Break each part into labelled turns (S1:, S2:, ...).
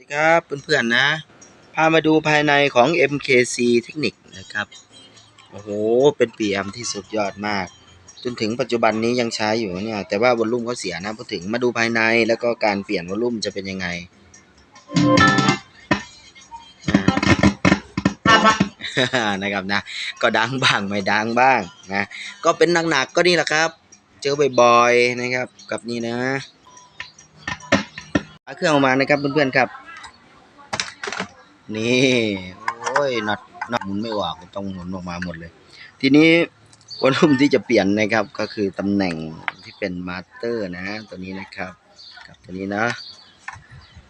S1: สวัสดีครับเพื่อนๆนะ พามาดูภายในของ MKC เทคนิคนะครับ โอ้โห เป็นปีแอมที่สุดยอดมาก จนถึงปัจจุบันนี้ยังใช้อยู่เนี่ย แต่ว่าวอลลุ่มเขาเสียนะพอถึงมาดูภายในแล้วก็การเปลี่ยนวอลลุ่มจะเป็นยังไง นะครับนะ ก็ดังบ้างไม่ดังบ้างนะ ก็เป็นหนักๆก็นี่แหละครับ เจอบ่อยๆนะครับ กับนี่นะเอาเครื่องออกมานะครับเพื่อนๆครับ นี่ โอ้ยน็อตน็อตหมุนไม่ออกต้องหมุนออกมาหมดเลย ทีนี้วอลลุ่มที่จะเปลี่ยนนะครับก็คือตำแหน่งที่เป็นมาสเตอร์นะตัวนี้นะครับกับตัวนี้นะ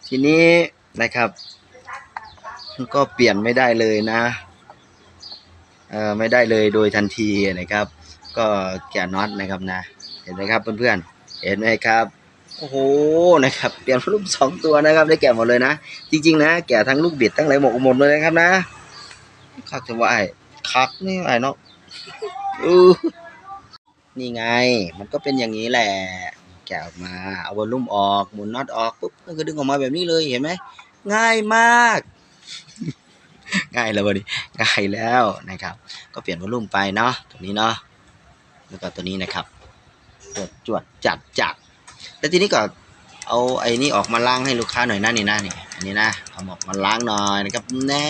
S1: ทีนี้นะครับก็เปลี่ยนไม่ได้เลยนะเออไม่ได้เลยโดยทันทีนะครับ ก็แกะน็อตนะครับนะ เห็นไหมครับเพื่อนๆเห็นไหมครับ โอ้โหนะครับเปลี่ยนรูปสองตัวนะครับ ได้แกะหมดเลยนะ จริง ๆ นะ แกะทั้งลูกบิดทั้งอะไรหมดหมดเลยนะครับนะคักจะว่าไอ้คักนี่ไอ้เนาะอือนี่ไง มันก็เป็นอย่างนี้แหละ แกะออกมาเอาวอลลุ่มออกหมุนน็อตออกปุ๊บมันก็ดึงออกมาแบบนี้เลยเห็นไหมง่ายมากง่ายแล้ววันนี้ง่ายแล้วนะครับ ก็เปลี่ยนวอลลุ่มไปเนาะตัวนี้เนาะแล้วก็ตัวนี้นะครับจวดจวดจัดจัด แล้วทีนี้ก็เอาไอ้นี่ออกมาล้างให้ลูกค้าหน่อยนะนี่นะนี่อันนี้นะเอาออกมาล้างหน่อยนะครับน่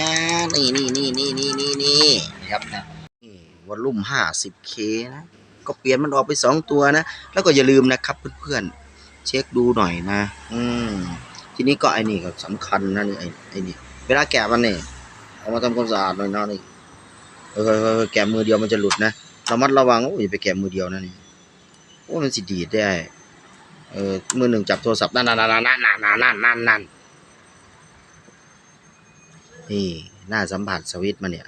S1: นี่นี่นี่นี่นี่นี่นี่นะครับนะนี่วอลลุ่ม 50k นะก็เปลี่ยนมันออกไปสองตัวนะแล้วก็อย่าลืมนะครับเพื่อนๆเช็คดูหน่อยนะ อืมทีนี้ก็ไอ้นี่ก็สำคัญนะนี่ไอ้ไอ้นี่เวลาแกะมันเนี่ยเอามาทำความสะอาดหน่อยนะนี่เออเออเออแกะมือเดียวมันจะหลุดนะระมัดระวังโอ้ยไปแกะมือเดียวนะนี่โอ้มันสิดีดได้ เออมือหนึ่งจับโทรศัพท์นั่นนั่นนั่นนั่นนั่นนั่นนั่นนั่นนี่หน้าสัมผัสสวิตช์มาเนี่ย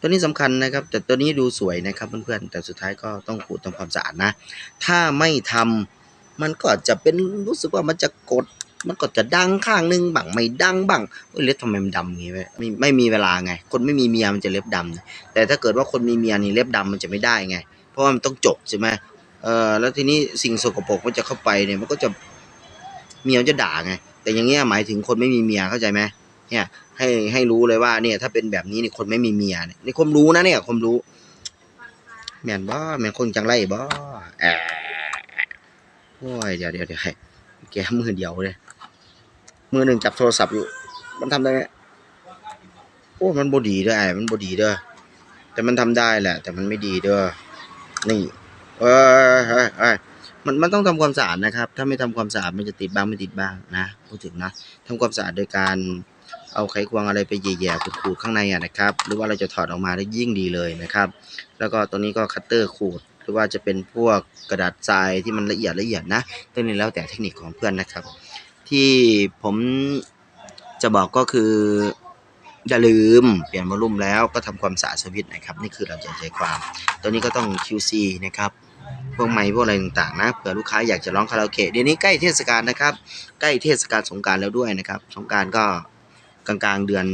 S1: ตัวนี้สำคัญนะครับ แต่ตัวนี้ดูสวยนะครับเพื่อนๆแต่สุดท้ายก็ต้องขูดทำความสะอาดนะ ถ้าไม่ทำมันก็จะเป็นรู้สึกว่ามันจะกด มันก็จะดังข้างหนึงบังไม่ดังบังเอ้ยเล็บทำไมมันดำอย่างงี้วะไม่ไม่มีเวลาไง คนไม่มีเมียมันจะเล็บดำแต่ถ้าเกิดว่าคนมีเมียนี่เล็บดำมันจะไม่ได้ไง เพราะว่ามันต้องจบใช่ไหม เออแล้วทีนี้สิ่งสกปรกมันจะเข้าไปเนี่ยมันก็จะเมียมันจะด่าไง แต่อย่างเงี้ยหมายถึงคนไม่มีเมียเข้าใจไหมเนี่ยให้ให้รู้เลยว่าเนี่ยถ้าเป็นแบบนี้เนี่ยคนไม่มีเมียเนี่ยนี่ความรู้นะเนี่ยความรู้แม่นบ่แม่นคนจังไรบ่แอะโอ้ยเดี๋ยวเดี๋ยวเดี๋ยวแกมือเดียวเลยมือหนึ่งจับโทรศัพท์อยู่ มันทำได้ไหมโอ้มันบดีเด้อไอ้มันบดีเด้อแต่มันทำได้แหละ แต่มันไม่ดีเด้อนี่ เอ้ยเอ้ยเอ้ยมันมันต้องทำความสะอาดนะครับ ถ้าไม่ทำความสะอาดมันจะติดบ้างไม่ติดบ้างนะพูดถึงนะทำความสะอาดโดยการเอาไขควงอะไรไปแย่ๆขูดๆข้างในอะนะครับ หรือว่าเราจะถอดออกมาได้ยิ่งดีเลยนะครับ แล้วก็ตัวนี้ก็คัตเตอร์ขูดหรือว่าจะเป็นพวกกระดาษทรายที่มันละเอียดละเอียดนะตัวนี้แล้วแต่เทคนิคของเพื่อนนะครับ ที่ผมจะบอกก็คืออย่าลืมเปลี่ยนวอลลุ่มแล้วก็ทำความสะอาดสวิตช์นะครับ นี่คือเราจะใจความ ตัวนี้ก็ต้อง QC นะครับ พวกไม้พวกอะไรต่างๆนะเผื่อลูกค้าอยากจะร้องคาราโอเกะเดี๋ยวนี้ใกล้เทศกาลนะครับ ใกล้เทศกาลสงการแล้วด้วยนะครับ สงการก็กลางๆเดือน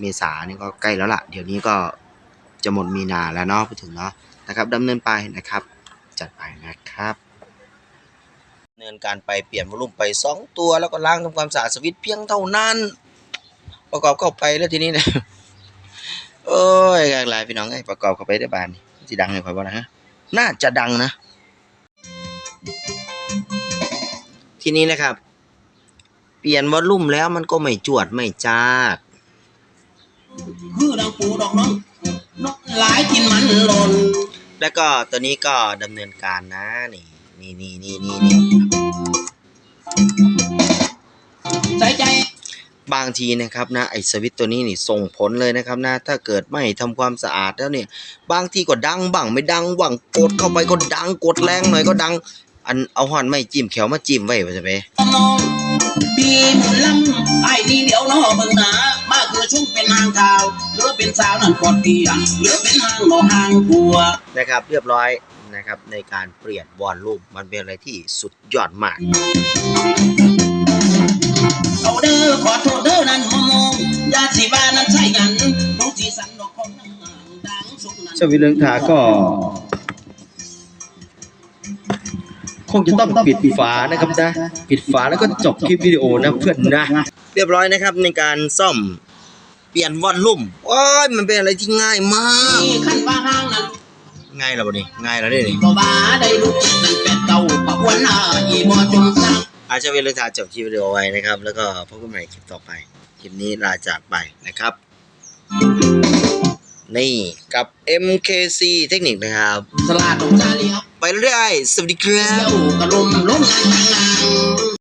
S1: เมษานี่ก็ใกล้แล้วล่ะ เดี๋ยวนี้ก็จะหมดมีนาแล้วเนาะพูดถึงเนาะนะครับดำเนินไปนะครับ จัดไปนะครับดำเนินการไปเปลี่ยนวอลลุ่มไปสองตัวแล้วก็ล้างทำความสะอาดสวิตเพียงเท่านั้น ประกอบเข้าไปแล้วทีนี้เนี่ยโอ้ยกลายพี่น้องไอ้ประกอบเข้าไปได้บานนี่ดังเลยพอบ่นะฮะน่าจะดังนะ ทีนี้นะครับ เปลี่ยนวอลลุ่มแล้วมันก็ไม่จวดไม่จ้าด
S2: คือดังปูดอกน้องนกหลายกินมันหล่น
S1: แล้วก็ตัวนี้ก็ดำเนินการนะนี่นี่นี่นี่นี่นี่
S2: ใส่ใจ
S1: บางทีนะครับนะไอ้สวิตช์ตัวนี้นี่ส่งผลเลยนะครับนะถ้าเกิดไม่ทำความสะอาดแล้วเนี่ย บางทีก็ดังบ้างไม่ดังบ้างกดเข้าไปก็ดังกดแรงหน่อยก็ดัง อันเอาหอนไม่จิ้มแขวมาจิ้มไว้ว่าจะไป
S2: ต้นน้องพี่หมุนลำไอ้นี่เดี๋ยวน้อเบิ่งหนามาคือชุ่มเป็นหางขาวหรือเป็นสาวนั่นกอดเตียงหรือเป็นหางบ่หางบัว
S1: นะครับ เรียบร้อยนะครับในการเปลี่ยนวอลลุ่มมันเป็นอะไรที่สุดยอดมาก
S2: เอาเด้อขอโทษเด้อนั่นมองงยาสีบ้านั้นใช่ยันน้องสีสันดอกของนางดังสุกนั้น
S3: ชวิตเรืองทาก็ คงจะต้องปิดฝานะครับนะ ปิดฝาแล้วก็จบคลิปวิดีโอนะเพื่อนนะ
S1: เรียบร้อยนะครับในการซ่อมเปลี่ยนวอลลุ่มโอ้ยมันเป็นอะไรที่ง่ายมาก
S2: นี่ขั้นว่าห้างนั้น
S1: ง่ายแล้วบ่นี่ง่ายแล้วนี่นี่
S2: ก็ว่าได้รู้นั่นเป็ดเก่าปะวันหน้าอีบ่จงสร้าง
S1: อาจจะเป็นเรื่องทางจบคลิปวิดีโอไว้นะครับ แล้วก็พบกันใหม่คลิปต่อไป คลิปนี้ลาจากไปนะครับ นี่กับ MKC เทคนิคนะครับ
S2: สลาดตรงซาเลียว
S1: ไปเรื่อย สวัสดีครับ